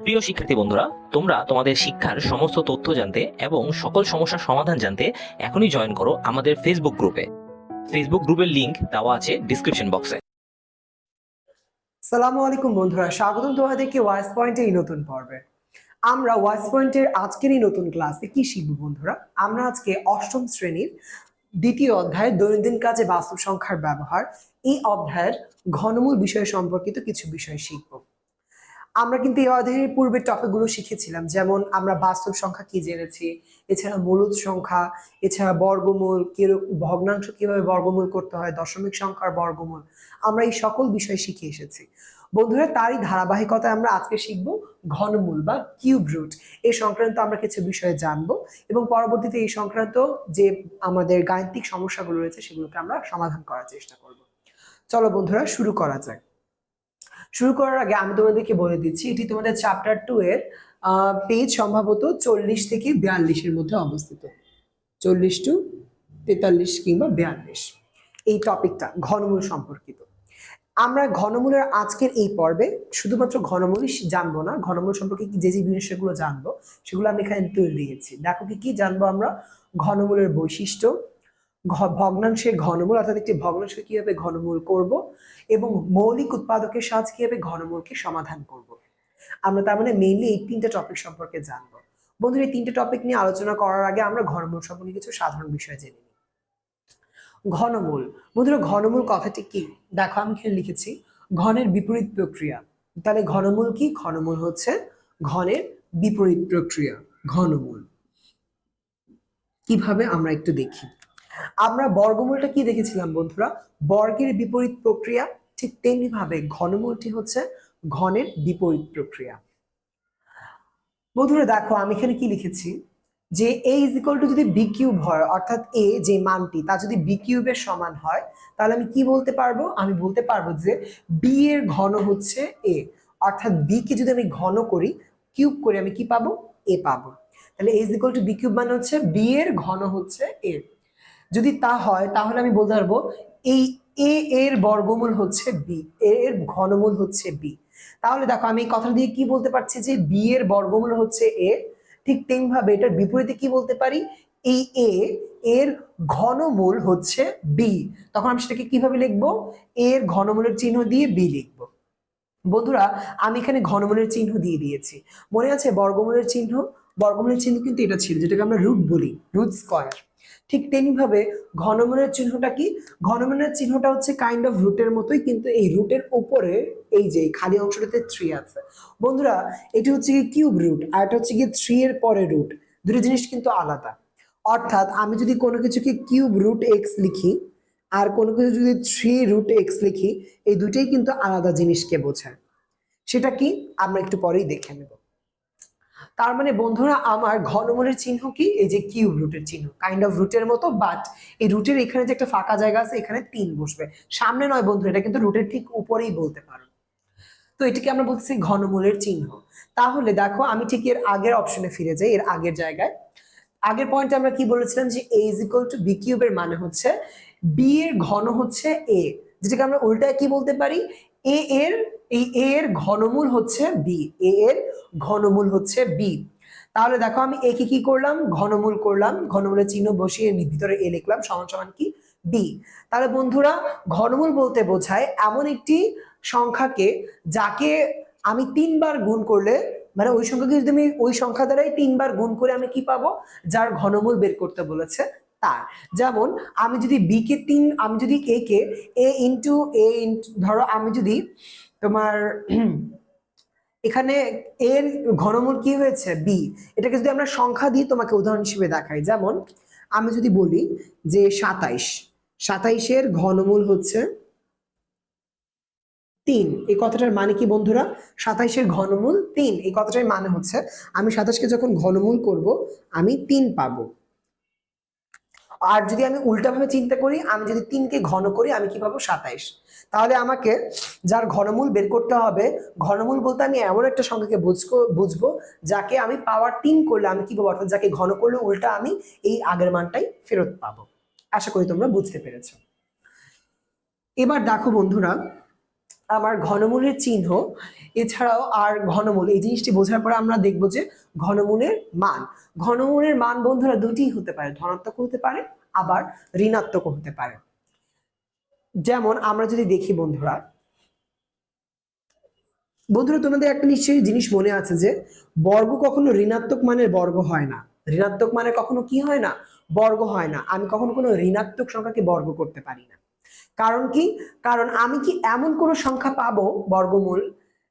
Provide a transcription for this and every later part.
প্রিয় শিক্ষার্থী বন্ধুরা, তোমরা তোমাদের শিক্ষার সমস্ত তথ্য জানতে এবং সকল সমস্যার সমাধান জানতে এখনই জয়েন করো আমাদের ফেসবুক গ্রুপে ফেসবুক গ্রুপের লিংক দেওয়া আছে ডিসক্রিপশন বক্সে সালামু আলাইকুম বন্ধুরা, স্বাগতম তোমাদেরকে ওয়াইস পয়েন্টের এই নতুন পর্বে। আমরা ওয়াইস পয়েন্টের আজকের এই নতুন ক্লাসে কি শিখব বন্ধুরা? আমরা আজকে অষ্টম শ্রেণির দ্বিতীয় অধ্যায় দৈনন্দিন কাজে বাস্তব সংখ্যার ব্যবহার, এই অধ্যায়ের ঘনমূল বিষয় সম্পর্কিত কিছু বিষয় শিখব। আমরা কিন্তু এই অধ্যায়ের পূর্বের টপিকগুলো শিখেছিলাম, যেমন আমরা বাস্তব সংখ্যা কি জেনেছি, এছাড়া মূলত সংখ্যা, এছাড়া বর্গমূল ভগ্নাংশ কীভাবে বর্গমূল করতে হয়, দশমিক সংখ্যার বর্গমূল, আমরা এই সকল বিষয় শিখে এসেছি। বন্ধুরা, তারই ধারাবাহিকতায় আমরা আজকে শিখব ঘনমূল বা কিউব রুট। এই সংক্রান্ত আমরা কিছু বিষয়ে জানব এবং পরবর্তীতে এই সংক্রান্ত যে আমাদের গাণিতিক সমস্যাগুলো রয়েছে সেগুলোকে আমরা সমাধান করার চেষ্টা করব। চলো বন্ধুরা, শুরু করা যাক। শুরু করার আগে আমি তোমাদেরকে বলে দিচ্ছি, এটি তোমাদের চ্যাপ্টার টু এর পেজ সম্ভবত চল্লিশ থেকে বিয়াল্লিশের মধ্যে অবস্থিত। চল্লিশ টু তেতাল্লিশ কিংবা বিয়াল্লিশ। এই টপিকটা ঘনমূল সম্পর্কিত। আমরা ঘনমূলের আজকের এই পর্বে শুধুমাত্র ঘনমূলই জানব না, ঘনমূল সম্পর্কে যে যে বিষয়গুলো জানব, সেগুলো আমি এখানে তুলে দিয়েছি। দেখো কি কি জানব আমরা? ঘনমূলের বৈশিষ্ট্য ভগ্নাংশের ঘনমূল, অর্থাৎ একটি ভগ্নাংশকে কীভাবে ঘনমূল করব এবং মৌলিক উৎপাদকের সাহায্যে কীভাবে ঘনমূলকে সমাধান করব। আমরা তার মানে মেইনলি এই তিনটে টপিক সম্পর্কে জানব। বন্ধুরা, এই তিনটে টপিক নিয়ে আলোচনা করার আগে আমরা ঘনমূল সম্পর্কে কিছু সাধারণ বিষয় জেনে নিই। ঘনমূল। বন্ধুরা, ঘনমূল কথাটি কি? দেখো, আমি এখানে লিখেছি, ঘনের বিপরীত প্রক্রিয়া। তাহলে ঘনমূল কি? ঘনমূল হচ্ছে ঘনের বিপরীত প্রক্রিয়া, ঘনমূল। কীভাবে আমরা একটু দেখি। আমরা বর্গমূলটা কি দেখেছিলাম বন্ধুরা? বর্গের বিপরীত প্রক্রিয়া ঠিক তেমনি ভাবে ঘনমূলটি হচ্ছে ঘনের বিপরীত প্রক্রিয়া। বন্ধুরা দেখো, আমি এখানে কি লিখেছি? যে এ ইজ ইকুয়াল টু যদি বি কিউব হয়, অর্থাৎ এ যে মানটি, তা যদি বি কিউবের সমান হয়, তাহলে আমি কি বলতে পারব? আমি বলতে পারব যে বি এর ঘন হচ্ছে এ অর্থাৎ বি কে যদি আমি ঘন করি কিউব করে আমি কি পাবো? এ পাবো। তাহলে A is equal to B cube মানে হচ্ছে বি এর ঘন হচ্ছে এ যদি তা হয়, তাহলে আমি বলতে পারব, এই এ এর বর্গমূল হচ্ছে বি এ এর ঘনমূল হচ্ছে বি তাহলে দেখো, আমি কথা দিয়ে কি বলতে পারছি যে বি এর বর্গমূল হচ্ছে এ ঠিক তেমনি ভাবে এটার বিপরীতে কি বলতে পারি? এই এ এর ঘনমূল হচ্ছে বি তখন আমি সেটাকে কীভাবে লিখব? এর ঘনমূলের চিহ্ন দিয়ে বি লিখব। বন্ধুরা, আমি এখানে ঘনমূলের চিহ্ন দিয়ে দিয়েছি। মনে আছে বর্গমূলের চিহ্ন? বর্গমূলের চিহ্ন কিন্তু এটা ছিল, যেটাকে আমরা রুট বলি রুট স্কয়ার ঠিক তেমনিভাবে ঘনমূলের চিহ্নটা কি? ঘনমূলের চিহ্নটা হচ্ছে কাইন্ড অফ রুটের মতোই, কিন্তু এই রুটের উপরে এই যে খালি অংশটাতে থ্রি আছে। বন্ধুরা, এটি হচ্ছে কি কিউব রুট আর এটা হচ্ছে কি থ্রি এর পরে রুট দুটো জিনিস কিন্তু আলাদা। অর্থাৎ আমি যদি কোনো কিছুকে কিউব রুট এক্স লিখি, আর কোনো কিছু যদি থ্রি রুট এক্স লিখি, এই দুটোই কিন্তু আলাদা জিনিসকে বোঝায়। সেটা কি? আমরা একটু পরেই দেখে নেব। তার মানে বন্ধুরা, আমার ঘনমূলের চিহ্ন কি? এই যে কিউব রুটের চিহ্ন কাইন্ড অফ রুটের মতো বাট এই রুটের এখানে যে একটা ফাঁকা জায়গা আছে, এখানে তিন বসবে। সামনে নয় বন্ধু এটা কিন্তু রুটের ঠিক উপরেই বলতে পারো। তো এটাকে আমরা বলতেছি ঘনমূলের চিহ্ন। তাহলে দেখো, আমি ঠিক এর আগের অপশনে ফিরে যাই, এর আগের জায়গায়। আগের পয়েন্টে আমরা কি বলেছিলাম যে A is equal to B কিউবের মানে হচ্ছে বি এর ঘন হচ্ছে এ যেটাকে আমরা উল্টায় কি বলতে পারি? এ এর এই এ এর ঘনমূল হচ্ছে বি এ এর ঘনমূল হচ্ছে বি তাহলে দেখো আমি এ কে কি করলাম? ঘনমূল করলাম, ঘনমূলের চিহ্ন বসিয়ে ভিতরে এ লিখলাম, সমান সমান কি? বি তাহলে বন্ধুরা, ঘনমূল বলতে বোঝায় এমন একটি সংখ্যাকে যাকে আমি তিনবার গুণ করলে মানে ওই সংখ্যাকে যদি আমি ওই সংখ্যা দ্বারাই তিনবার গুণ করে আমি কি পাবো? যার ঘনমূল বের করতে বলেছে তার। যেমন, আমি যদি বি কে তিন, আমি যদি এ কে এ ইন্টু এ ইন্টু ধরো আমি যদি তোমার এখানে এর ঘনমূল কি হয়েছে? বি এটাকে যদি আমরা সংখ্যা দিই, তোমাকে উদাহরণ হিসেবে দেখাই। যেমন, আমি যদি বলি যে সাতাইশ, সাতাইশের ঘনমূল হচ্ছে তিন। এই কথাটার মানে কি বন্ধুরা? সাতাইশের ঘনমূল তিন। এই কথাটার মানে হচ্ছে, আমি সাতাশকে যখন ঘনমূল করব, আমি তিন পাবো। আর যদি আমি উল্টাভাবে চিন্তা করি, আমি যদি তিনকে ঘন করি, আমি কি পাবো? সাতাইশ। তাহলে আমাকে যার ঘনমূল বের করতে হবে, ঘনমূল বলতে আমি এমন একটা সংখ্যাকে বুঝব বুঝব যাকে আমি পাওয়ার তিন করলে আমি কি পাবো? অর্থাৎ যাকে ঘন করলে উল্টা আমি এই আগের মানটাই ফেরত পাবো। আশা করি তোমরা বুঝতে পেরেছ। এবার দেখো বন্ধুরা আমার ঘনমূলের চিহ্ন, এছাড়াও আর ঘনমূল, এই জিনিসটি বোঝার পরে আমরা দেখব যে ঘনমূলের মান। ঘনমূলের মান বন্ধুরা দুটিই হতে পারে ধনাত্মক হতে পারে, আবার ঋণাত্মক হতে পারে। যেমন আমরা যদি দেখি বন্ধুরা বন্ধুরা তোমাদের একটা নিশ্চয়ই জিনিস মনে আছে যে বর্গ কখনো ঋণাত্মক মানের বর্গ হয় না। ঋণাত্মক মানে কখনো কি হয় না? বর্গ হয় না। আমি কখনো কোনো ঋণাত্মক সংখ্যাকে বর্গ করতে পারি না। কারণ কি? কারণ আমি কি এমন কোনো সংখ্যা পাবো বর্গমূল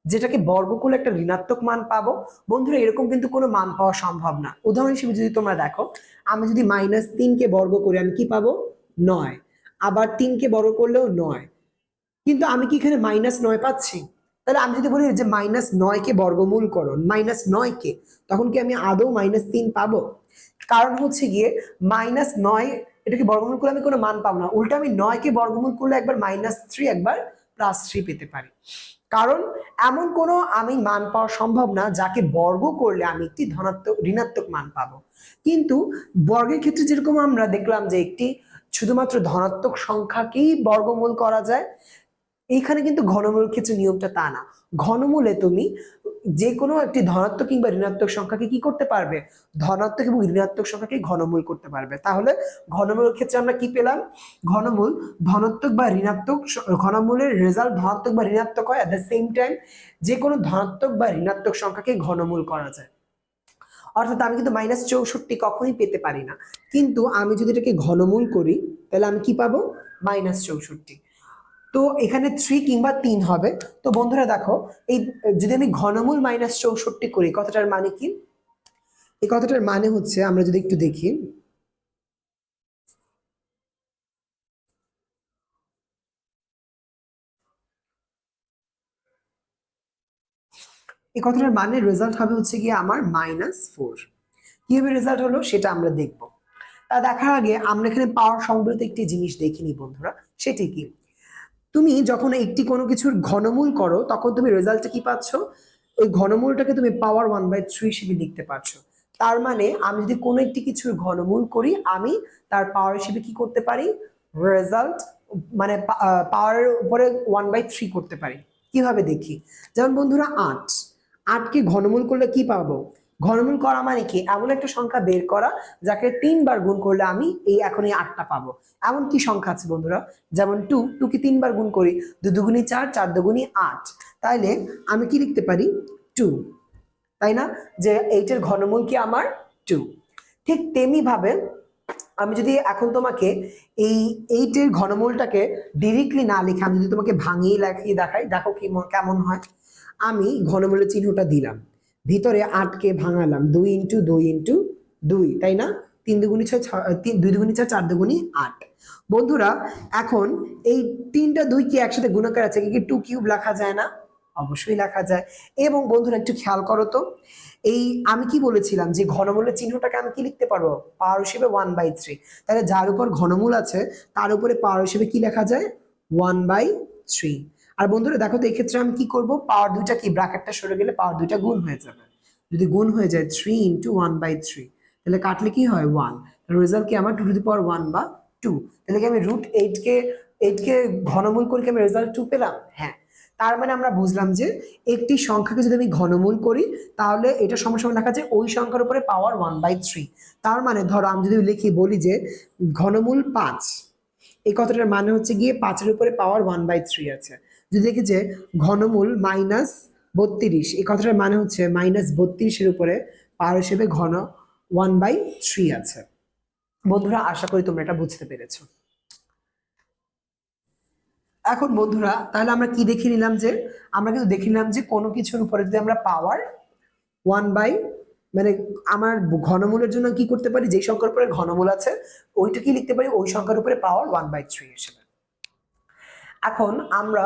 যেটাকে বর্গ করলে একটা ঋণাত্মক মান পাবো? বন্ধুরা, এরকম কিন্তু কোনো মান পাওয়া সম্ভব না। উদাহরণ হিসেবে যদি তোমরা দেখো, আমি যদি মাইনাস তিনকে বর্গ করি, আমি কি পাবো? নয়। আবার তিনকে বর্গ করলেও নয়। কিন্তু আমি কি এখানে মাইনাস নয় পাচ্ছি? তাহলে আমি যদি বলি যে মাইনাস নয়কে বর্গমূল করো মাইনাস নয়কে তখন কি আমি আদৌ মাইনাস তিন পাবো? কারণ হচ্ছে গিয়ে মাইনাস নয় এটাকে বর্গমূল করলে আমি কোনো মান পাবো না? উল্টো আমি নয়কে বর্গমূল করলে একবার মাইনাস থ্রি একবার প্লাস থ্রি পেতে পারি। কারণ এমন কোনো আমি মান পাওয়া সম্ভব না, যাকে বর্গ করলে আমি একটি ধনাত্মক, ঋণাত্মক মান পাবো। কিন্তু বর্গের ক্ষেত্রে যেরকম আমরা দেখলাম যে একটি শুধুমাত্র ধনাত্মক সংখ্যাকেই বর্গমূল করা যায়, এইখানে কিন্তু ঘনমূল ক্ষেত্রে নিয়মটা তা না। ঘনমূলে তুমি যে কোনো একটি ধনাত্মক কিংবা ঋণাত্মক সংখ্যাকে কি করতে পারবে? ধনাত্মক এবং ঋণাত্মক সংখ্যাকে ঘনমূল করতে পারবে। তাহলে ঘনমূলের ক্ষেত্রে আমরা কি পেলাম? ঘনমূল ধনাত্মক বা ঋণাত্মক ঘনমূলের রেজাল্ট ধনাত্মক বা ঋণাত্মক হয় অ্যাট দ্য সেম টাইম যে কোনো ধনাত্মক বা ঋণাত্মক সংখ্যাকে ঘনমূল করা যায়। অর্থাৎ আমি কিন্তু মাইনাস চৌষট্টি কখনোই পেতে পারি না। কিন্তু আমি যদি এটাকে ঘনমূল করি, তাহলে আমি কি পাবো? মাইনাস চৌষট্টি। তো এখানে থ্রি কিংবা তিন হবে। তো বন্ধুরা দেখো, এই, যদি আমি ঘনমূল মাইনাস চৌষট্টি করি, কথাটার মানে কি? এই কথাটার মানে হচ্ছে, আমরা যদি একটু দেখি। এই কথাটার মানে রেজাল্ট হবে হচ্ছে গিয়ে আমার মাইনাস ফোর কীভাবে রেজাল্ট হলো সেটা আমরা দেখব। তা দেখার আগে আমরা এখানে পাওয়ার সংবলিত একটি জিনিস দেখিনি বন্ধুরা, সেটি কি? তুমি যখন একটি কোনো কিছুর ঘনমূল করো, তখন তুমি রেজাল্টটা কি পাচ্ছ? ওই ঘনমূলটাকে তুমি পাওয়ার ওয়ান বাই থ্রি হিসেবে লিখতে পারছ। তার মানে আমি যদি কোনো একটি কিছুর ঘনমূল করি, আমি তার পাওয়ার হিসেবে কি করতে পারি? রেজাল্ট মানে পাওয়ারের উপরে ওয়ান বাই থ্রি করতে পারি। কীভাবে দেখি? যেমন বন্ধুরা, আট। আটকে ঘনমূল করলে কি পাবো? ঘনমূল করা মানে কি? এমন একটা সংখ্যা বের করা যাকে তিনবার গুণ করলে আমি এই এখন এই আটটা পাবো। এমন কি সংখ্যা আছে বন্ধুরা? যেমন টু, টুকে তিনবার গুণ করি। দু দুগুণি চার চার দুগুণি আট। তাইলে আমি কি লিখতে পারি? টু। তাই না? যে এইটের ঘনমূল কি আমার? টু। ঠিক তেমনি ভাবে আমি যদি এখন তোমাকে এই এইটের ঘনমূলটাকে ডিরেক্টলি না লিখে আমি যদি তোমাকে ভাঙিয়ে লেখিয়ে দেখাই, দেখো কি কেমন হয়। আমি ঘনমূলের চিহ্নটা দিলাম। ভিতরে আটকে ভাঙালাম। দুই ইন্টু দুই ইন্টু দুই, তাই না? তিন দুগুণি ছয় তিন, দুই দুগুণি ছয়, চার দুগুণি আট। বন্ধুরা, এখন এই তিনটা দুই কি একসাথে গুণাকার আছে? কি টু কিউব লেখা যায় না? অবশ্যই লেখা যায়। এবং বন্ধুরা, একটু খেয়াল করো তো, এই আমি কি বলেছিলাম যে ঘনমূলের চিহ্নটাকে আমি কি লিখতে পারব? পাওয়ার হিসেবে ওয়ান বাই থ্রি তাহলে যার উপর ঘনমূল আছে, তার উপরে পাওয়ার হিসেবে কি লেখা যায়? ওয়ান বাই থ্রি আর বন্ধুরা, দেখো তো এই ক্ষেত্রে আমি কি করব? পাওয়ার দুইটা কি? ব্র্যাকেটটা সরে গেলে পাওয়ার দুইটা গুণ হয়ে যাবে। যদি গুণ হয়ে যায় three into one by three তাহলে কাটলে কি হয়? ওয়ান রেজাল্ট কি? আমার two to the power one বা টু তাহলে কি আমি রুট এইটকে এইটকে ঘনমূল করে কি আমি রেজাল্ট টু পেলাম? হ্যাঁ। তার মানে আমরা বুঝলাম যে একটি সংখ্যাকে যদি আমি ঘনমূল করি, তাহলে এটা সমসমান লেখা যায় ওই সংখ্যার উপরে পাওয়ার ওয়ান বাই থ্রি তার মানে ধরো, আমি যদি লিখি, বলি যে ঘনমূল পাঁচ, এই কথাটার মানে হচ্ছে গিয়ে পাঁচের উপরে পাওয়ার ওয়ান বাই থ্রি আছে। যদি দেখি যে ঘনমূল মাইনাস বত্রিশ। এই কথাটার মানে হচ্ছে মাইনাস বত্রিশের উপরে পাওয়ার হিসেবে ঘন ওয়ান বাই থ্রি আছে। বন্ধুরা, আশা করি তোমরা এটা বুঝতে পেরেছ। এখন বন্ধুরা, তাহলে আমরা কি দেখে নিলাম যে, আমরা কিন্তু দেখে নিলাম যে কোনো কিছুর উপরে যদি আমরা পাওয়ার ওয়ান বাই মানে আমার ঘনমূলের জন্য কি করতে পারি? যেই সংখ্যার উপরে ঘনমূল আছে ওইটা কি লিখতে পারি, ওই সংখ্যার উপরে পাওয়ার ওয়ান বাই থ্রি হিসেবে। এখন আমরা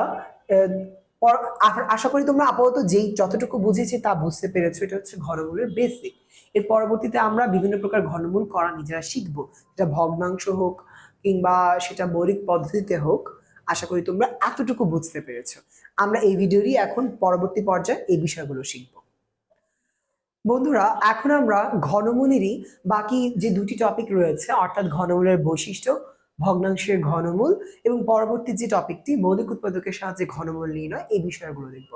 আশা করি তোমরা আপাতত যেই যতটুকু বুঝেছি তা বুঝতে পেরেছ, এটা হচ্ছে ঘনমূলের বেসিক এর পরবর্তীতে আমরা বিভিন্ন প্রকার ঘনমূল করা নিজেরা শিখব। সেটা ভগ্নাংশ হোক কিংবা সেটা মৌলিক পদ্ধতিতে হোক, আশা করি তোমরা এতটুকু বুঝতে পেরেছ। আমরা এই ভিডিওরই এখন পরবর্তী পর্যায়ে এই বিষয়গুলো শিখব। বন্ধুরা, এখন আমরা ঘনমূলেরই বাকি যে দুটি টপিক রয়েছে, অর্থাৎ ঘনমূলের বৈশিষ্ট্য ভগ্নাংশের ঘনমূল এবং পরবর্তী যে টপিকটি মৌলিক উৎপাদকের সাহায্যে ঘনমূল নির্ণয় এই বিষয়গুলো দেখব।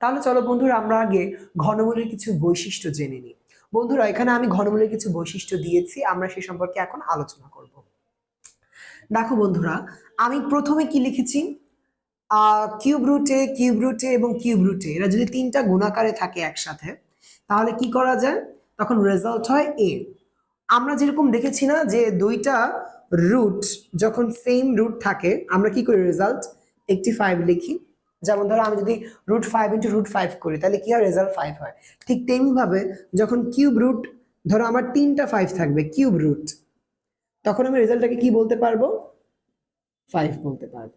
তাহলে চলো বন্ধুরা, আমরা আগে ঘনমূলের কিছু বৈশিষ্ট্য জেনে নিই। বন্ধুরা, এখানে আমি ঘনমূলের কিছু বৈশিষ্ট্য দিয়েছি, আমরা সে সম্পর্কে এখন আলোচনা করব। দেখো বন্ধুরা, আমি প্রথমে কি লিখেছি? কিউব রুটে কিউব রুটে এবং কিউব রুটে এরা যদি তিনটা গুণাকারে থাকে একসাথে, তাহলে কি করা যায়? তখন রেজাল্ট হয় এ আমরা যেরকম দেখেছি না যে দুইটা রুট যখন সেম রুট থাকে, আমরা কি করি রেজাল্ট একটি ফাইভ লিখি। যেমন ধরো আমি যদি root five into root five করি, তাহলে কি হয়? রেজাল্ট ফাইভ হয়। ঠিক তেমনিভাবে যখন কিউব রুট ধরো আমার তিনটা ফাইভ থাকবে কিউব রুট তখন আমি রেজাল্টটাকে কি বলতে পারব? ফাইভ বলতে পারব।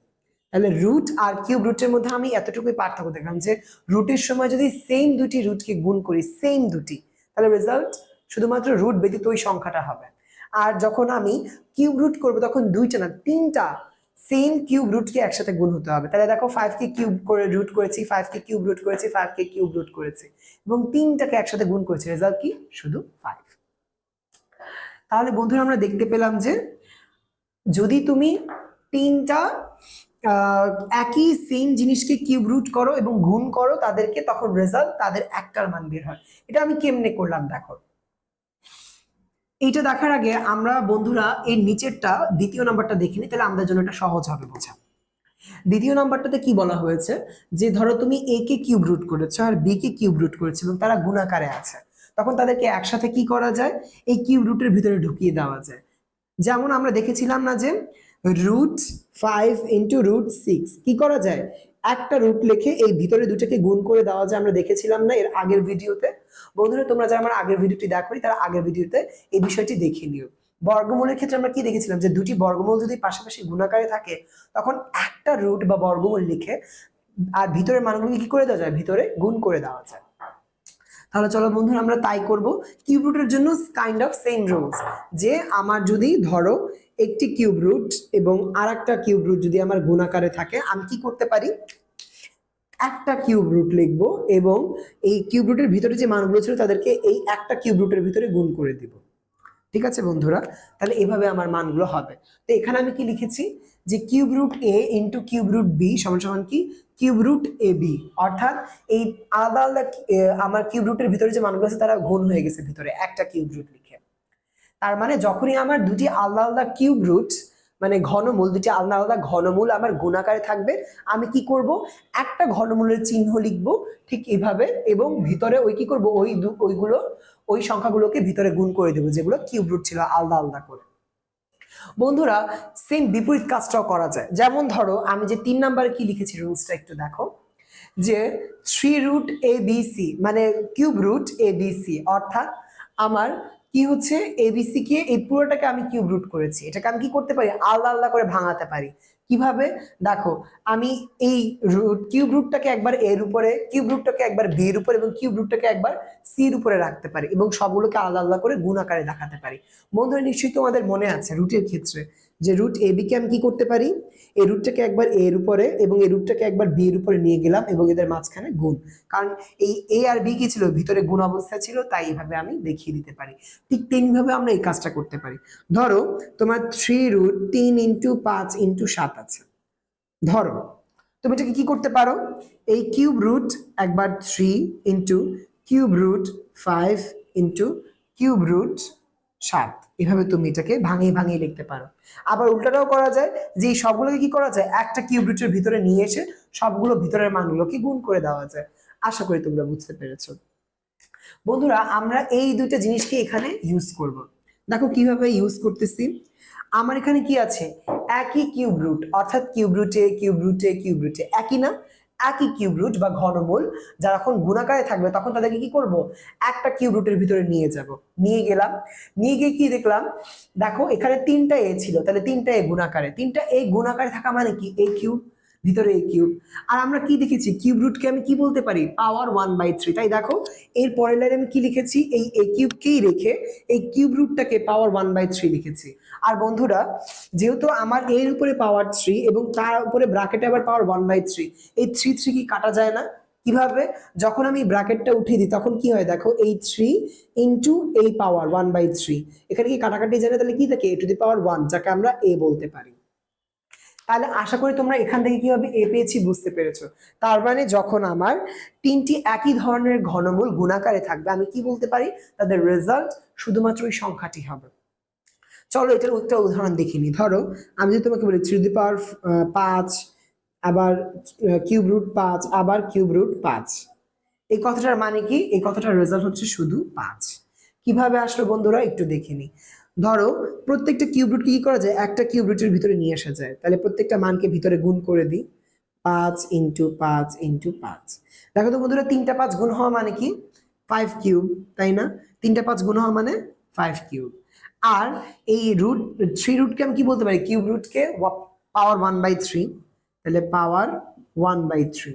তাহলে রুট আর কিউব রুটের মধ্যে আমি এতটুকুই পার্থক্য দেখলাম যে রুটের সময় যদি সেম দুটি রুটকে গুণ করি সেম দুটি তাহলে রেজাল্ট শুধুমাত্র রুট ব্যতীত ওই সংখ্যাটা হবে। আর যখন আমি কিউব রুট করব, তখন দুইটা না, তিনটা সেম কিউব রুটকে একসাথে গুণ হতে হবে। তাহলে দেখো ফাইভ কে কিউব করে রুট করেছি ফাইভ কে কিউব রুট করেছি ফাইভ কে কিউব রুট করেছি এবং তিনটাকে একসাথে গুণ করেছি। রেজাল্ট কি? শুধু ফাইভ তাহলে বন্ধুরা, আমরা দেখতে পেলাম যে যদি তুমি তিনটা একই সেম জিনিসকে কিউব রুট করো এবং গুণ করো তাদেরকে, তখন রেজাল্ট তাদের একটার মান বের হয়। এটা আমি কেমনে করলাম? দেখো। এইটা দেখার আগে আমরা বন্ধুরা এই নিচেরটা দ্বিতীয় নাম্বারটা দেখিনি তাহলে আমাদের জন্য এটা সহজ হবে বোঝা। দ্বিতীয় নাম্বারটাতে কি বলা হয়েছে? যে ধরো তুমি এ কে কিউব রুট করেছ আর বি কে কিউব রুট করেছ এবং তারা গুণাকারে আছে। তখন তাদেরকে একসাথে কি করা যায়? এই কিউব রুটের ভিতরে ঢুকিয়ে দেওয়া যায়। যেমন আমরা দেখেছিলাম না যে root five into root six কি করা যায়? একটা রুট লিখে এই ভিতরে দুটাকে গুণ করে দেওয়া যায় আমরা দেখেছিলাম না এর আগের ভিডিওতে। বন্ধুরা, তোমরা যারা আমার আগের ভিডিওটি দেখো তারা আগের ভিডিওতে এই বিষয়টি দেখে নিও। বর্গমূলের ক্ষেত্রে আমরা কি দেখেছিলাম? যে দুটি বর্গমূল যদি পাশাপাশি গুণাকারে থাকে, তখন একটা রুট বা বর্গমূল লিখে আর ভিতরের মানগুলোকে কি করে দেওয়া যায়? ভিতরে গুণ করে দেওয়া যায়। তাহলে চলো বন্ধুরা, আমরা তাই করব। কিউব রুটের জন্য কাইন্ড অফ সেম রুলস যে আমার যদি ধরো একটি কিউব রুট এবং আর একটা কিউব রুট যদি আমার গুণাকারে থাকে, আমি কি করতে পারি? একটা কিউব রুট লিখব এবং এই কিউব রুটের ভিতরে যে মানগুলো ছিল তাদেরকে এই একটা কিউব রুটের ভিতরে গুণ করে দিব। ঠিক আছে বন্ধুরা? তাহলে এভাবে আমার মানগুলো হবে। তো এখানে আমি কি লিখেছি? যে cube root A into cube root B সমান সমান কি? Cube root A B. অর্থাৎ এই আলাদা আলাদা আমার কিউব রুটের ভিতরে যে মানগুলো আছে তারা গুণ হয়ে গেছে ভিতরে। একটা কিউব রুট তার মানে যখনই আমার দুটি আলাদা আলাদা কিউব রুট মানে ঘনমূল, দুটি আলাদা আলাদা ঘনমূল আমার গুণাকারে থাকবে, আমি কি করব? একটা ঘনমূলের চিহ্ন লিখব ঠিক এইভাবে এবং ভিতরে ওই কি করব? ওই ওইগুলো, ওই সংখ্যাগুলোকে ভিতরে গুণ করে দেবো, যেগুলো কিউব রুট ছিল আলাদা আলাদা করে। বন্ধুরা সেম বিপরীত কাজটাও করা যায়। যেমন ধরো, আমি যে তিন নাম্বারে কি লিখেছি রুলসটা একটু দেখো, যে three root A B C মানে cube root A B C অর্থাৎ আমার কি হচ্ছে? এবিসি কে এই পুরোটাকে আমি কিউব রুট করেছি। এটাকে আমি কি করতে পারি? আলাদা আলাদা করে ভাঙাতে পারি। কীভাবে? দেখো, আমি এই রুট কিউব রুটটাকে একবার এর উপরে কিউব রুটটাকে একবার বি এর উপরে এবং কিউব রুটটাকে একবার সি এর উপরে রাখতে পারি এবং সবগুলোকে আলাদা আলাদা করে গুণ আকারে দেখাতে পারি। বন্ধুরা, নিশ্চয়ই তোমাদের মনে আছে রুটের ক্ষেত্রে যে রুট এ বি কে আমি কি করতে পারি? এই রুটটাকে একবার এর উপরে এবং এই রুটটাকে একবার বি এর উপরে নিয়ে গেলাম এবং এদের মাঝখানে গুণ। কারণ এই এ আর বি কি ছিল? ভিতরে গুণ অবস্থা ছিল, তাই এভাবে আমি দেখিয়ে দিতে পারি। ঠিক তেমনিভাবে আমরা এই কাজটা করতে পারি। ধরো, তোমার থ্রি রুট তিন ইন্টু পাঁচ ইন্টু সাত আছে। ধরো, তুমি এটাকে কি করতে পারো? এই কিউব রুট একবার three into cube root five into cube root সাত। এভাবে তুমি এটাকে ভাঙিয়ে ভাঙিয়ে লিখতে পারো। আবার উল্টাটাও করা যায় যে এই সবগুলোকে কি করা যায়? একটা কিউব রুটের ভিতরে নিয়ে এসে সবগুলো ভিতরের মানগুলোকে গুণ করে দেওয়া যায়। আশা করি তোমরা বুঝতে পেরেছ। বন্ধুরা, আমরা এই দুইটা জিনিসকে এখানে ইউজ করব। দেখো কীভাবে ইউজ করতেছি। আমার এখানে কি আছে? একই কিউব রুট অর্থাৎ কিউব রুটে কিউব রুটে কিউব রুটে একই না? একই কিউব রুট বা ঘনমূল যারা এখন গুণাকারে থাকবে, তখন তাদেরকে কি করব? একটা কিউব রুটের ভিতরে নিয়ে যাব। নিয়ে গেলাম। নিয়ে গিয়ে কি দেখলাম? দেখো, এখানে তিনটা এ ছিল। তাহলে তিনটা এ গুণাকারে। তিনটা এ গুণাকারে থাকা মানে কি? এ কিউব ভিতরে এই কিউব আর আমরা কি দেখেছি কিউব রুটকে আমি কি বলতে পারি? পাওয়ার ওয়ান বাই থ্রি তাই দেখো, এর পরের লাইনে আমি কি লিখেছি? এই এ কিউবকেই রেখে এই কিউব রুটটাকে পাওয়ার ওয়ান বাই থ্রি লিখেছি। আর বন্ধুরা, যেহেতু আমার এর উপরে পাওয়ার থ্রি এবং তার উপরে ব্রাকেটে আবার পাওয়ার ওয়ান বাই থ্রি এই থ্রি থ্রি কি কাটা যায় না? কীভাবে? যখন আমি ব্র্যাকেটটা উঠিয়ে দিই, তখন কি হয় দেখো, এই থ্রি ইন্টু এই পাওয়ার ওয়ান বাই থ্রি এখানে কি কাটাকাটি জানে তাহলে কি থাকে? এ টু দি পাওয়ার ওয়ান যাকে আমরা এ বলতে পারি। তাহলে আশা করি তোমরা এখান থেকে কীভাবে এ পেয়েছি বুঝতে পেরেছ। তার মানে যখন আমার তিনটি একই ধরনের ঘনমূল গুণাকারে থাকবে, আমি কি বলতে পারি? তাদের রেজাল্ট শুধুমাত্র ওই সংখ্যাটি হবে। চলো এটার একটা উদাহরণ দেখিনি ধরো, আমি যদি তোমাকে বলি থ্রি দি পাওয়ার পাঁচ, আবার কিউব রুট পাঁচ, আবার কিউব রুট পাঁচ। এই কথাটার মানে কি? এই কথাটার রেজাল্ট হচ্ছে শুধু পাঁচ। কীভাবে আসলো বন্ধুরা? একটু দেখে নি ধরো, প্রত্যেকটা কিউব রুট কি করা যায়? একটা কিউব রুটের ভিতরে নিয়ে আসা যায়। তাহলে প্রত্যেকটা মানকে ভিতরে গুণ করে দিই। পাঁচ ইন্টু পাঁচ ইন্টু পাঁচ। দেখো তো বন্ধুরা, তিনটা পাঁচ গুণ হওয়া মানে কি? ফাইভ কিউব তাই না? তিনটা পাঁচ গুণ হওয়া মানে ফাইভ কিউব আর এই রুট থ্রি রুটকে আমি কি বলতে পারি? কিউব রুটকে পাওয়ার ওয়ান বাই থ্রি তাহলে পাওয়ার ওয়ান বাই থ্রি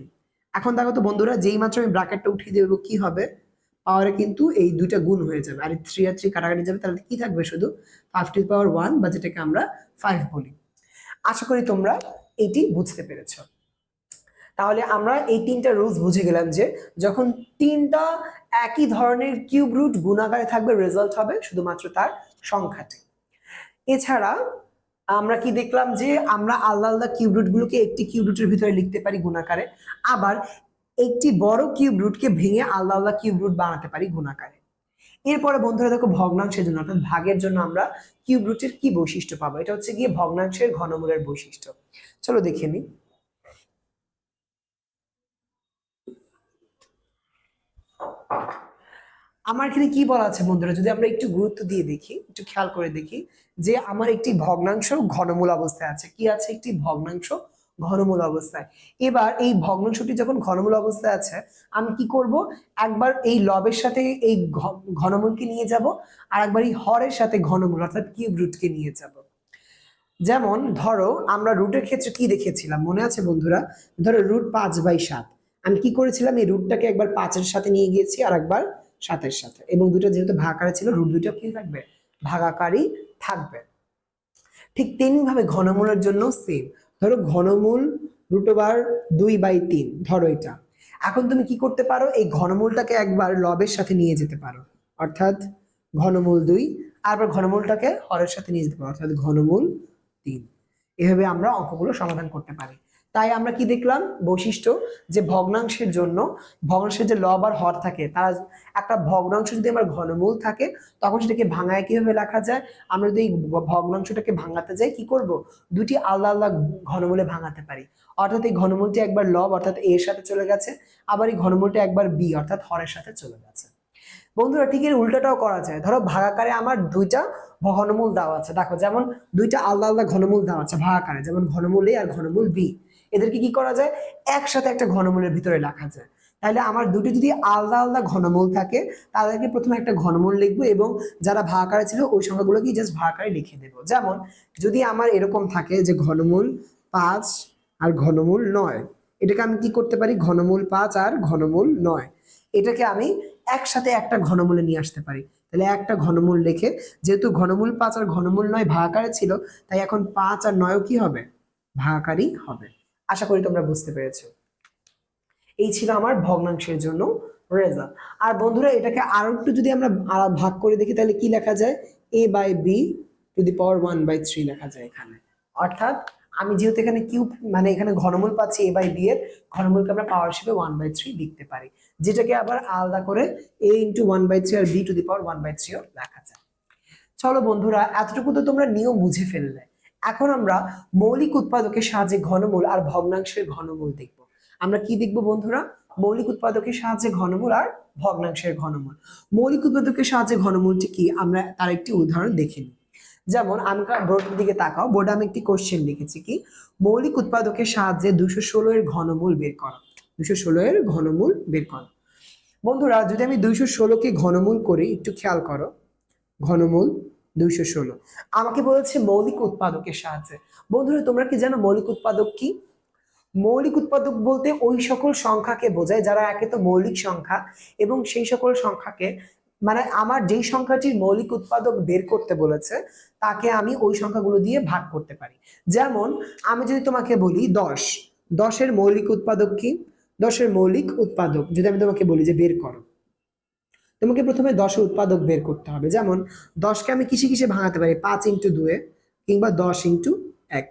এখন দেখো তো বন্ধুরা, যেই মাত্র আমি ব্র্যাকেটটা উঠিয়ে দেবো, কি হবে? পাওয়ারে কিন্তু এই দুইটা গুণ হয়ে যাবে। আর থ্রি আর থ্রি কাটাকাটি যাবে, তাহলে কি থাকবে শুধু? ফাইভ টু পাওয়ার ওয়ান বা যেটাকে আমরা ফাইভ বলি। আশা করি তোমরা এটি বুঝতে পেরেছ। তাহলে আমরা এই তিনটা রুলস বুঝে গেলাম যে, যখন তিনটা একই ধরনের কিউব রুট গুণাকারে থাকবে রেজাল্ট হবে শুধুমাত্র তার সংখ্যাটি। এছাড়া আমরা কি দেখলাম যে, আমরা আলাদা আলাদা কিউব রুট গুলোকে একটি কিউব রুটের ভিতরে লিখতে পারি গুণাকারে। আবার একটি বড় কিউব রুটকে ভেঙে আলাদা আলাদা কিউব রুট বানাতে পারি গুণাকারে। এরপরে বন্ধুরা দেখো ভগ্নাংশের জন্য, অর্থাৎ ভাগের জন্য আমরা কিউব রুটের কি বৈশিষ্ট্য পাবো? এটা হচ্ছে গিয়ে ভগ্নাংশের ঘনমূলের বৈশিষ্ট্য। চলো দেখে নিই আমার এখানে কি বলা আছে বন্ধুরা? যদি আমরা একটু গুরুত্ব দিয়ে দেখি, একটু খেয়াল করে দেখি যে আমার একটি ভগ্নাংশ ঘনমূল অবস্থায় আছে। কি আছে? একটি ভগ্নাংশ ঘনমূল অবস্থায়। এবার এই ভগ্নাংশটি যখন ঘনমূল অবস্থায় আছে, আমি কি করব? একবার এই লবের সাথে এই ঘনমূলকে নিয়ে যাব আর একবার এই হরের সাথে ঘনমূল অর্থাৎ কিউব রুটকে নিয়ে যাব। যেমন ধরো আমরা রুটের ক্ষেত্রে কি দেখেছিলাম? মনে আছে বন্ধুরা? ধরো রুট পাঁচ বাই সাত। আমি কি করেছিলাম? এই রুটটাকে একবার পাঁচের সাথে নিয়ে গিয়েছি আর একবার সাতের সাথে। এবং দুটো যেহেতু ভাগাকারে ছিল, রুট দুটো কি থাকবে? ভাগাকারই থাকবে। ঠিক তেমনি ভাবে ঘনমূলের জন্য সেম ধরো ঘনমূল রুট ওভার দুই বাই তিন, ধরো এটা। এখন তুমি কি করতে পারো? এই ঘনমূলটাকে একবার লবের সাথে নিয়ে যেতে পারো। অর্থাৎ ঘনমূল দুই আরবার ঘনমূলটাকে হরের সাথে নিয়ে যেতে পারো, অর্থাৎ ঘনমূল তিন। এভাবে আমরা অঙ্কগুলো সমাধান করতে পারি। তাই আমরা কি দেখলাম? বৈশিষ্ট্য যে ভগ্নাংশের জন্য, ভগ্নাংশের যে লব আর হর থাকে, তারা একটা ভগ্নাংশ যদি আমার ঘনমূল থাকে, তখন সেটাকে ভাঙায় কীভাবে লেখা যায়? আমরা যদি ভগ্নাংশটাকে ভাঙাতে যাই, কি করব? দুটি আলাদা আলাদা ঘনমূলে ভাঙাতে পারি। অর্থাৎ এই ঘনমূলটি একবার লব, অর্থাৎ এর সাথে চলে গেছে, আবার এই ঘনমূলটা একবার বি, অর্থাৎ হরের সাথে চলে গেছে। বন্ধুরা, ঠিক এর উল্টাটাও করা যায়। ধরো, ভাগাকারে আমার দুইটা ঘনমূল দেওয়া আছে। দেখো, যেমন দুইটা আলাদা আলাদা ঘনমূল দেওয়া আছে, ভাগাকারে। যেমন ঘনমূল এ আর ঘনমূল বি। এদেরকে কি করা যায়? একসাথে একটা ঘনমূলের ভিতরে রাখা যায়। তাহলে আমার দুটি যদি আলাদা আলাদা ঘনমূল থাকে, তাদেরকে প্রথমে একটা ঘনমূল লিখব এবং যারা ভাগাকারে ছিল, ওই সংখ্যাগুলোকে জাস্ট ভাগাকারে লিখে দেবো। যেমন, যদি আমার এরকম থাকে যে ঘনমূল পাঁচ আর ঘনমূল নয়, এটাকে আমি কি করতে পারি? ঘনমূল পাঁচ আর ঘনমূল নয়। এটাকে আমি একসাথে একটা ঘনমূলে নিয়ে আসতে পারি। তাহলে একটা ঘনমূল লিখে, যেহেতু ঘনমূল পাঁচ আর ঘনমূল নয় ভাগাকারে ছিল, তাই এখন পাঁচ আর নয়ও কি হবে? ভাগাকারই হবে। আশা করি তোমরা বুঝতে পেরেছ। এই ছিল আমার ভগ্নাংশের জন্য রেজাল্ট আর বন্ধুরা, এটাকে আরও একটু যদি আমরা ভাগ করে দেখি, তাহলে কি লেখা যায়? A by b to the power one by three লেখা যায় এখানে। অর্থাৎ আমি যেহেতু এখানে কিউব মানে এখানে ঘনমূল পাচ্ছি এ বাই বি এর, ঘনমূলকে আমরা পাওয়ার হিসেবে ওয়ান বাই থ্রি লিখতে পারি। যেটাকে আবার আলাদা করে a into one by three R b to the power one by থ্রিও লেখা যায়। চলো বন্ধুরা, এতটুকু তো তোমরা নিয়ম বুঝে ফেললে। এখন আমরা মৌলিক উৎপাদকের সাহায্যে ঘনমূল আর ভগ্নাংশের ঘনমূল দেখব। আমরা কি দেখব বন্ধুরা? মৌলিক উৎপাদকের সাহায্যে ঘনমূল আর ভগ্নাংশের ঘনমূল। মৌলিক উৎপাদকের সাহায্যে ঘনমূলটি কি? আমরা তার একটি উদাহরণ দেখে নিই। যেমন আমি বোর্ডের দিকে তাকাও। বোর্ডে আমি একটি কোশ্চেন লিখেছি কি? মৌলিক উৎপাদকের সাহায্যে দুশো ষোলো এর ঘনমূল বের করো। দুশো ষোলো এর ঘনমূল বের করো। বন্ধুরা, যদি আমি দুইশো ষোলোকে ঘনমূল করি, একটু খেয়াল করো। ঘনমূল দুইশো ষোলো। আমাকে বলেছে মৌলিক উৎপাদকের সাহায্যে। বন্ধুরা, তোমরা কি জানো মৌলিক উৎপাদক কি? মৌলিক উৎপাদক বলতে ওই সকল সংখ্যাকে বোঝায় যারা একে তো মৌলিক সংখ্যা এবং সেই সকল সংখ্যাকে মানে আমার যেই সংখ্যাটির মৌলিক উৎপাদক বের করতে বলেছে, তাকে আমি ওই সংখ্যাগুলো দিয়ে ভাগ করতে পারি। যেমন, আমি যদি তোমাকে বলি দশ, দশের মৌলিক উৎপাদক কি? দশের মৌলিক উৎপাদক যদি আমি তোমাকে বলি যে বের করো। তোমাকে প্রথমে দশের উৎপাদক বের করতে হবে। যেমন, দশকে আমি কিসে কিসে ভাঙাতে পারি? পাঁচ ইন্টু দুয়ে কিংবা দশ ইন্টু এক।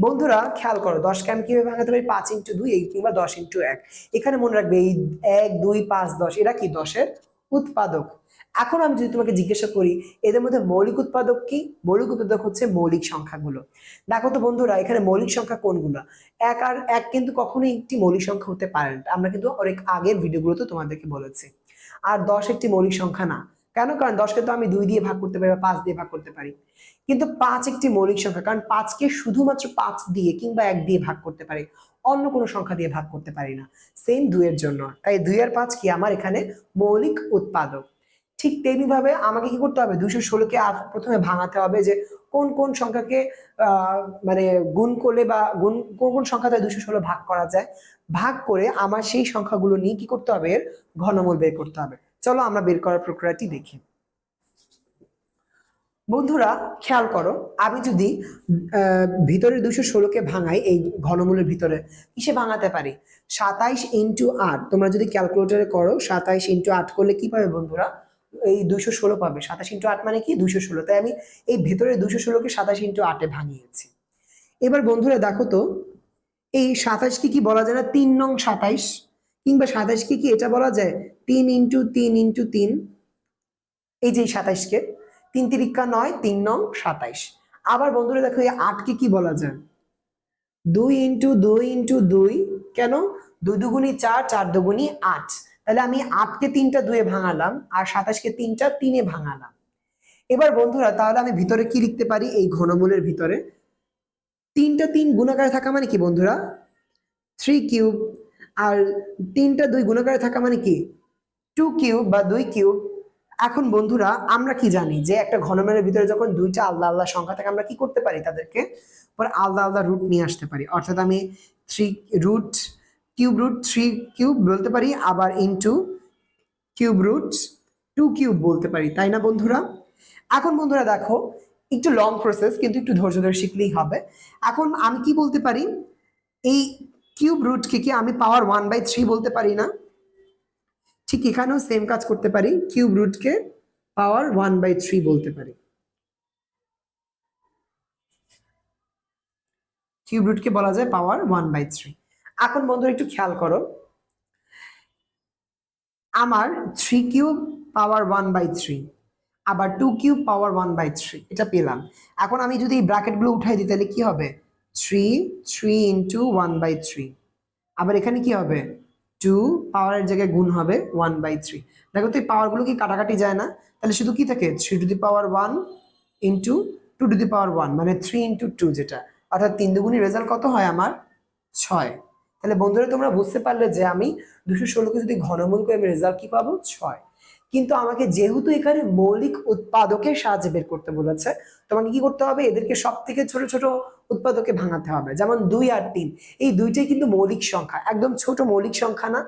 বন্ধুরা, খেয়াল করো, দশকে আমি কীভাবে ভাঙাতে পারি? পাঁচ ইন্টু দুই কিংবা দশ ইন্টু এক। এখানে মনে রাখবে, এই এক, দুই, পাঁচ, দশ, এরা কি? দশের উৎপাদক। এখন আমি যদি তোমাকে জিজ্ঞাসা করি, এদের মধ্যে মৌলিক উৎপাদক কি? মৌলিক উৎপাদক হচ্ছে মৌলিক সংখ্যাগুলো। দেখো তো বন্ধুরা, এখানে মৌলিক সংখ্যা কোনগুলো? এক আর এক কিন্তু কখনোই একটি মৌলিক সংখ্যা হতে পারে না। আমরা কিন্তু অনেক আগের ভিডিওগুলোতে তোমাদেরকে বলেছি। আর দশ একটি মৌলিক সংখ্যা না। কেন? কারণ দশকে তো আমি দুই দিয়ে ভাগ করতে পারি বা পাঁচ দিয়ে ভাগ করতে পারি। কিন্তু পাঁচ একটি মৌলিক সংখ্যা, কারণ পাঁচকে শুধুমাত্র পাঁচ দিয়ে কিংবা এক দিয়ে ভাগ করতে পারি, অন্য কোনো সংখ্যা দিয়ে ভাগ করতে পারি না। সেম দুইয়ের জন্য। তাই দুই আর পাঁচ কি? আমার এখানে মৌলিক উৎপাদক। ঠিক তেমনি ভাবে আমাকে কি করতে হবে? দুইশো ষোলোকে আর প্রথমে ভাঙাতে হবে যে কোন কোন সংখ্যাকে মানে গুণ করলে বা গুণ, কোন কোন সংখ্যাতে দুশো ষোলো ভাগ করা যায়? ভাগ করে আমার সেই সংখ্যাগুলো নিয়ে কি করতে হবে? এর ঘনমূল বের করতে হবে। চলো আমরা বের করার প্রক্রিয়াটি দেখি। বন্ধুরা, খেয়াল করো, আমি যদি ভিতরে দুশো ষোলোকে ভাঙাই, এই ঘনমূলের ভিতরে, কিসে ভাঙাতে পারি? সাতাইশ ইন্টু আট, তোমরা যদি ক্যালকুলেটরে করো, সাতাইশ ইন্টু আট করলে কি পাবে বন্ধুরা? এই দুশো ষোলো পাবে, সাতাশ ইন্টু আট মানে কি? দুশো ষোলো। তাই আমি এই ভেতরে দুশো ষোলোকে সাতাশ ইন্টু আটে ভাঙিয়েছি। এবার বন্ধুরা দেখো তো, এই সাতাশকে কি বলা যায় না? তিন নং সাতাইশ কিংবা সাতাশকে কি এটা বলা যায়? তিন ইন্টু তিন ইন্টু তিন, এই যে সাতাইশকে তিন তিরিক্কা নয়, তিন নং সাতাইশ। আবার বন্ধুরা দেখো, এই আটকে কি বলা যায়? দুই ইন্টু দুই ইন্টু দুই, কেন? দুই দুগুনি চার চার দুগুনি আট। তাহলে আমি আটকে তিনটা দুয়ে ভাঙালাম আর সাতাশকে তিনটা তিনে ভাঙালাম। এবার বন্ধুরা, তাহলে আমি ভিতরে কি লিখতে পারি? এই ঘনমূলের ভিতরে। তিনটা তিন গুণাকারে থাকা মানে কি বন্ধুরা? Three cube. আর তিনটা দুই গুণাকারে থাকা মানে কি? টু কিউব বা দুই কিউব। এখন বন্ধুরা, আমরা কি জানি যে একটা ঘনমানের ভিতরে যখন দুইটা আলাদা আলাদা সংখ্যা থাকে, আমরা কি করতে পারি তাদেরকে? পরে আলাদা আলাদা রুট নিয়ে আসতে পারি। অর্থাৎ আমি three root cube root three cube বলতে পারি, আবার into cube root two cube বলতে পারি, তাই না বন্ধুরা? এখন বন্ধুরা দেখো, একটু লং প্রসেস কিন্তু একটু ধৈর্য ধরে শিখলেই হবে। এখন আমি কি বলতে পারি? এই কিউব রুটকে কি আমি পাওয়ার ওয়ান বাই থ্রি বলতে পারি না? ঠিক এখানেও সেম কাজ করতে পারি কিউব রুটকে পাওয়ার ওয়ান বাই থ্রি বলতে পারি। কিউব রুটকে বলা যায় পাওয়ার ওয়ান বাই থ্রি এখন বন্ধু একটু খেয়াল করো। আমার three cube power one by three আবার two cube power one by three এটা পেলাম। এখন আমি যদি এই ব্র্যাকেটগুলো উঠাই দিই, তাহলে কি হবে? Three three into one by three আবার এখানে কি হবে? টু পাওয়ারের জায়গায় গুণ হবে ওয়ান বাই থ্রি দেখো তো এই পাওয়ারগুলো কি কাটাকাটি যায় না? তাহলে শুধু কি থাকে? Three to the power one into two to the power one মানে থ্রি ইন্টু টু যেটা। অর্থাৎ তিন দুগুণি রেজাল্ট কত হয় আমার? ছয়। তাহলে বন্ধুরা, তোমরা বুঝতে পারলে যে আমি দুশো ষোলোকে যদি ঘনমূল করে আমি রেজাল্ট কি পাবো? ছয়। কিন্তু আমাকে যেহেতু এখানে মৌলিক উৎপাদকের সাহায্যে বের করতে বলেছে, তোমাকে কি করতে হবে? এদেরকে সব থেকে ছোট ছোট উৎপাদকে ভাঙাতে হবে। যেমন দুই আর তিন। এই দুইটাই কিন্তু মৌলিক সংখ্যা। একদম ছোট মৌলিক সংখ্যা না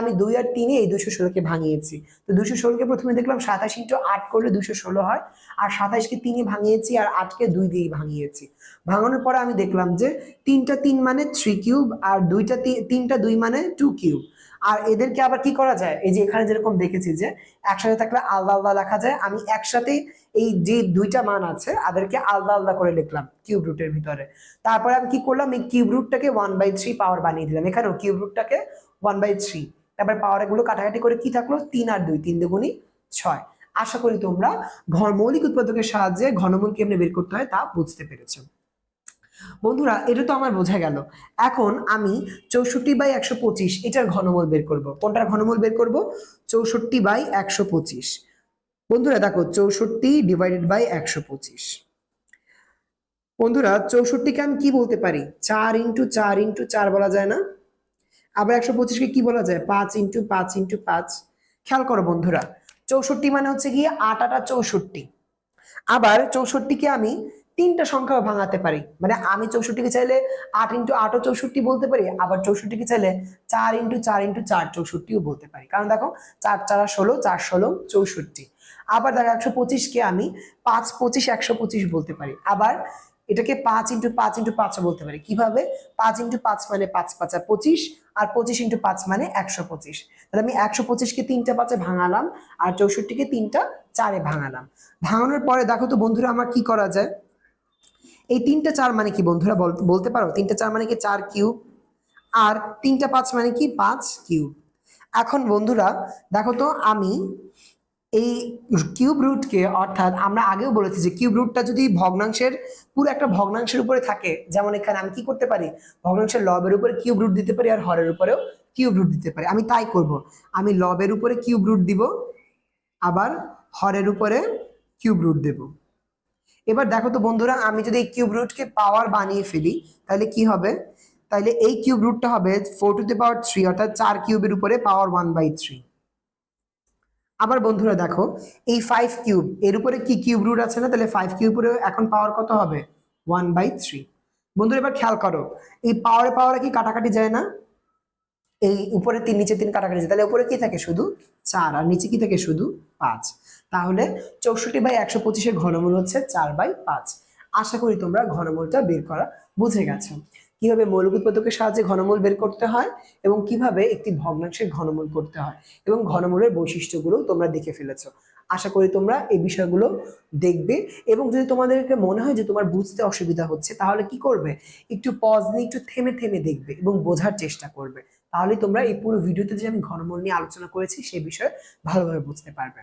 আমি দুই আর তিনে এই দুশো ষোলোকে ভাঙিয়েছি। তো দুশো ষোলোকে প্রথমে দেখলাম সাতাশ ইন্টু আট করলে দুশো ষোলো হয়, আর সাতাশকে তিনে ভাঙিয়েছি আর আটকে দুই দিয়ে ভাঙিয়েছি। ভাঙানোর পরে আমি দেখলাম যে তিনটা তিন মানে থ্রি কিউব আর দুইটা তিনটা দুই মানে টু কিউব। আর এদেরকে আবার কি করা যায়? এই যে এখানে যেরকম দেখেছি যে একসাথে থাকলে আলাদা আলাদা লেখা যায়। আমি একসাথে এই যে দুইটা মান আছে তাদেরকে আলাদা আলাদা করে লিখলাম কিউব রুটের ভিতরে। তারপরে আমি কি করলাম? এই কিউব রুটটাকে ওয়ান বাই থ্রি পাওয়ার বানিয়ে দিলাম। এখানেও কিউব রুটটাকে ওয়ান বাই থ্রি। তারপর পাওয়ারগুলো কাটাকাটি করে কি থাকল? তিন আর দুই, তিন দুগুণি ছয়। আশা করি তোমরা ঘর মৌলিক উৎপাদকের সাহায্যে ঘনমূল কেমনে বের করতে হয় তা বুঝতে পেরেছ। বন্ধুরা, এটা তো আমার বোঝা গেল। এখন আমি চৌষট্টি বাই একশো পঁচিশ, এটার ঘনমূল বের করব। কোনটার ঘনমূল বের করব? চৌষট্টি বাই একশো পঁচিশ। বন্ধুরা, দেখো, চৌষট্টি ডিভাইডেড বাই একশো পঁচিশ। বন্ধুরা, চৌষট্টিকে আমি কি বলতে পারি? চার ইন্টু চার ইন্টু চার বলা যায় না? আবার একশো পঁচিশকে কি বলা যায়? পাঁচ ইন্টু পাঁচ ইন্টু পাঁচ। খেয়াল করো বন্ধুরা, চৌষট্টি মানে হচ্ছে গিয়ে আট আটা চৌষট্টি। আবার চৌষট্টিকে আমি তিনটা সংখ্যা ভাঙাতে পারি। মানে আমি চৌষট্টিকে চাইলে আট ইন্টু আটও চৌষট্টি বলতে পারি, আবার চৌষট্টিকে চাইলে চার ইন্টু চার ইন্টু চার চৌষট্টিও বলতে পারি। কারণ দেখো, চার চার ষোলো চার ষোলো, চৌষট্টি। আবার দেখো একশো পঁচিশকে আমি পাঁচ পঁচিশ, একশো পঁচিশ বলতে পারি। আবার এটাকে পাঁচ ইন্টু পাঁচ ইন্টু পাঁচ বলতে পারি। কীভাবে? পাঁচ ইন্টু পাঁচ মানে পাঁচ পাঁচা পঁচিশ, আর পঁচিশ ইন্টু পাঁচ মানে একশো পঁচিশ। তাহলে আমি একশো পঁচিশকে তিনটা পাঁচে ভাঙালাম, আর চৌষট্টিকে তিনটা চারে ভাঙালাম। ভাঙানোর পরে দেখো তো বন্ধুরা আমার কি করা যায়? এই তিনটা চার মানে কি বন্ধুরা বল- বলতে পারো? তিনটা চার মানে কি চার কিউব? আর তিনটা পাঁচ মানে কি পাঁচ কিউব? এখন বন্ধুরা দেখো তো আমি এই কিউব রুটকে অর্থাৎ আমরা আগেও বলেছি যে কিউব রুটটা যদি ভগ্নাংশের, পুরো একটা ভগ্নাংশের উপরে থাকে, যেমন এখানে আমি কি করতে পারি? ভগ্নাংশের লবের উপরে কিউব রুট দিতে পারি আর হরের উপরেও কিউব রুট দিতে পারি। আমি তাই করব। আমি লবের উপরে কিউব রুট দিব, আবার হরের উপরে কিউব রুট দেব। এবার দেখো তো বন্ধুরা, আমি যদি এই কিউব রুটকে পাওয়ার বানিয়ে ফেলি, তাহলে কি হবে? তাহলে এই কিউব রুটটা হবে four to the power three অর্থাৎ চার কিউবের উপরে পাওয়ার ওয়ান বাই থ্রি আবার বন্ধুরা দেখো, এই ফাইভ কিউব এর উপরে কি কিউব রুট আছে না? তাহলে ফাইভ কিউবের এখন পাওয়ার কত হবে? ওয়ান বাই থ্রি বন্ধুরা এবার খেয়াল করো, এই পাওয়ারে পাওয়ারে কি কাটাকাটি যায় না? এই উপরে তিন, নিচে তিন কাটাকাটি যায়। তাহলে উপরে কি থাকে? শুধু চার, আর নিচে কি থাকে? শুধু পাঁচ। তাহলে চৌষট্টি বাই একশো পঁচিশের ঘনমূল হচ্ছে চার বাই পাঁচ। আশা করি তোমরা ঘনমূলটা বের করা বুঝে গেছো। কীভাবে মৌলিক উৎপাদকের সাহায্যে ঘনমূল বের করতে হয় এবং কীভাবে একটি ভগ্নাংশের ঘনমূল করতে হয় এবং ঘনমূলের বৈশিষ্ট্যগুলো তোমরা দেখে ফেলেছো। আশা করি তোমরা এই বিষয়গুলো দেখবে এবং যদি তোমাদেরকে মনে হয় যে তোমার বুঝতে অসুবিধা হচ্ছে, তাহলে কি করবে? একটু পজ নিয়ে একটু থেমে থেমে দেখবে এবং বোঝার চেষ্টা করবে। তাহলে তোমরা এই পুরো ভিডিওতে যে আমি ঘনমূল নিয়ে আলোচনা করেছি সেই বিষয়ে ভালোভাবে বুঝতে পারবে।